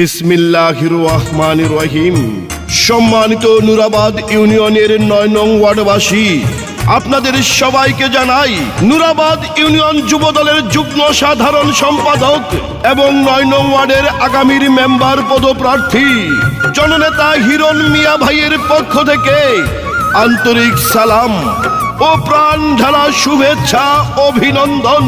বিসমিল্লাহির রহমানির রহিম সম্মানিত নুরাবাদ ইউনিয়নের নয় নং ওয়ার্ডবাসী, আপনাদের সবাইকে জানাই নুরাবাদ ইউনিয়ন যুব দলের যুগ্ম সাধারণ সম্পাদক এবং নয় নং ওয়ার্ডের আগামীর মেম্বার পদপ্রার্থী, জননেতা হিরণ মিয়া ভাইয়ের পক্ষ থেকে আন্তরিক সালাম ও প্রাণ ঢালা শুভেচ্ছা, অভিনন্দন।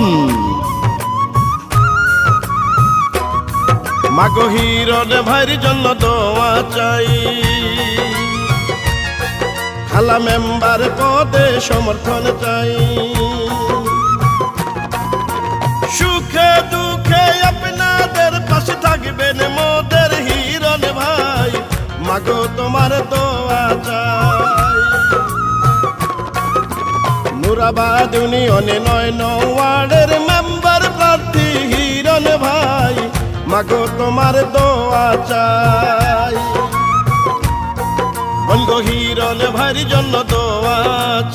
মাগো হিরণ ভাইয়ের জন্য দোয়া চাই। খালা মেম্বার পদে সমর্থন চাই। সুখে দুঃখে আপনাদের পাশে থাকবেন মোদের হিরণ ভাই। মাগো তোমার দোয়া চাই। নুরাবাদ ইউনিয়নে নয় নওয়ার্ডের মাগো তোমার দোয়া চাই। অঙ্গ হিরণ জন্য দোয়া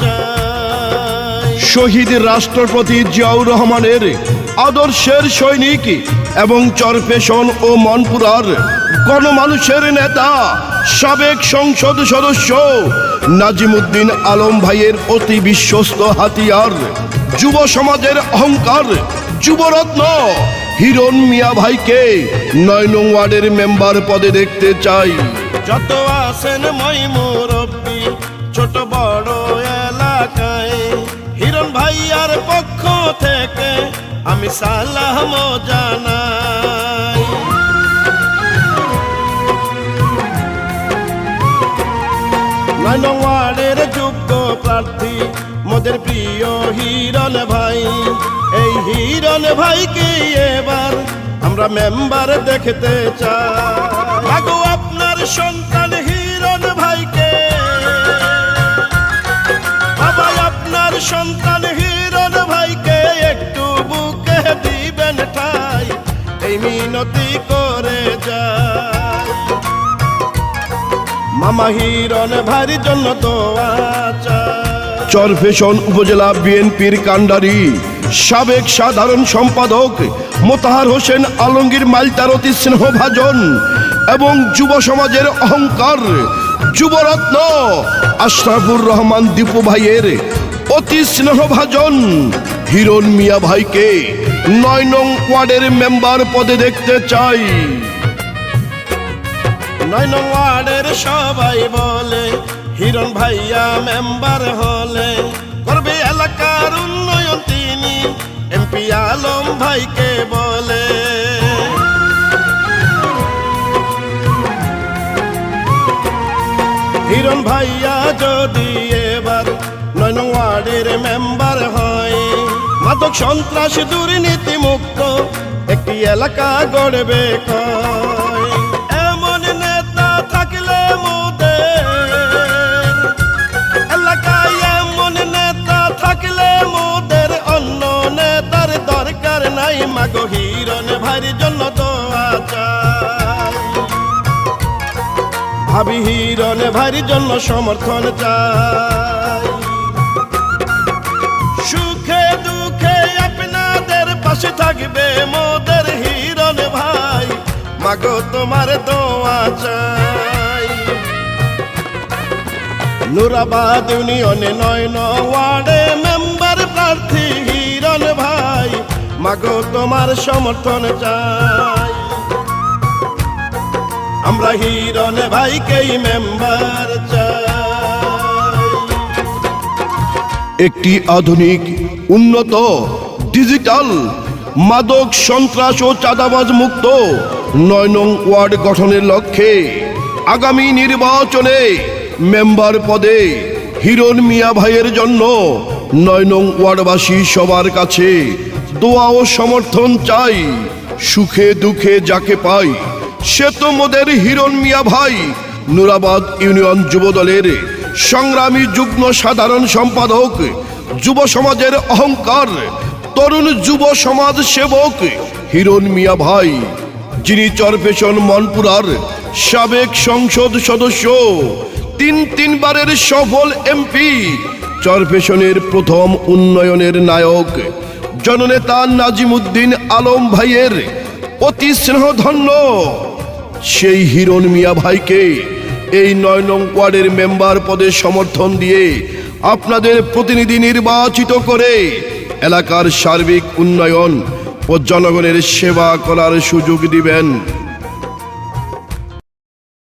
চাই। শহীদ রাষ্ট্রপতি জিয়াউর রহমানের আদর্শের সৈনিক এবং চরপেশন ও মনপুরার গণমানুষের নেতা, সাবেক সংসদ সদস্য নাজিমুদ্দিন আলম ভাইয়ের অতি বিশ্বস্ত হাতিয়ার, যুব সমাজের অহংকার, যুবরত্ন হিরণ মিয়া ভাইকে নয় নং ওয়ার্ডের মেম্বার পদে দেখতে চাই। যত আসেন মই মুরব্বী, ছোট বড় এলাকায়। হিরণ ভাইয়ার পক্ষ থেকে আমি সালাম জানাই। নয় ওয়ার্ডের যোগ্য প্রার্থী মোদের প্রিয় হিরণ ভাই। এই হিরণ ভাইকে এবার আমরা মেম্বার দেখতে চাই। আপনার সন্তান হিরণ ভাইকে। বাবা আপনার সন্তান হিরণ ভাইকে, একটু বুকে দিবেন ঠাই, এই মিনতি করে যায়। মামা হিরণ ভাইয়ের জন্য তো চরফেশন উপজেলা বিএনপির কাণ্ডারি। সাবেক সাধারণ সম্পাদক মোতাহার হোসেন আলমগীর মাইলতার অতি স্নেহভাজন এবং যুব সমাজের অহংকার, যুবরত্ন আশরাফুর রহমান দীপু ভাইয়ের অতি স্নেহভাজন হিরণ মিয়া ভাইকে নয় নং ওয়ার্ডের মেম্বার পদে দেখতে চাই। নয় নং ওয়ার্ডের সবাই বলে, হিরণ ভাইয়া মেম্বার হলে এমপি আলম ভাইকে বলে। হিরণ ভাইয়া যদি এবার নয় ওয়ার্ডের মেম্বার হয়, মাদক সন্ত্রাস দুর্নীতি মুক্ত একটি এলাকা গড়বে কয় ভাবি হিরণ ভাইয়ের জন্য সমর্থন চাই। সুখে দুঃখে আপনাদের পাশে থাকবে মোদের হিরণ ভাই। মাগো, তোমার দোয়া চাই। নুরাবাদ ইউনিয়নে নয় ওয়ার্ডে মেম্বার প্রার্থী হিরণ ভাই। মাগো, তোমার সমর্থন চাই। আমরা হিরণ ভাইকেই মেম্বার একটি আধুনিক, উন্নত, ডিজিটাল, মাদক, সন্ত্রাস ও চাঁদাবাজ মুক্ত নয় নং ওয়ার্ড গঠনের লক্ষ্যে আগামী নির্বাচনে মেম্বার পদে হিরণ মিয়া ভাইয়ের জন্য নয় নং ওয়ার্ডবাসী সবার কাছে দোয়া ও সমর্থন চাই, সুখে দুঃখে যাকে পাই। সে তো মোদের হিরণ মিয়া ভাই। নুরাবাদ ইউনিয়ন যুবদলের সংগ্রামী যুগ্ম সাধারণ সম্পাদক, যুব সমাজের অহংকার, তরুণ যুব সমাজ সেবক হিরণ মিয়া ভাই, যিনি চরপেশন মনপুরার সাবেক সংসদ সদস্য, তিন তিনবারের সফল এমপি চরপেশনের প্রথম উন্নয়নের নায়ক, জননেতা নাজিমুদ্দিন আলম ভাইয়ের অতি স্নেহধন্য সেই হিরণ মিয়া ভাইকে এই নয় নং ওয়ার্ডের মেম্বার পদে সমর্থন দিয়ে আপনাদের প্রতিনিধি নির্বাচিত করে এলাকার সার্বিক উন্নয়ন ও জনগণের সেবা করার সুযোগ দিবেন।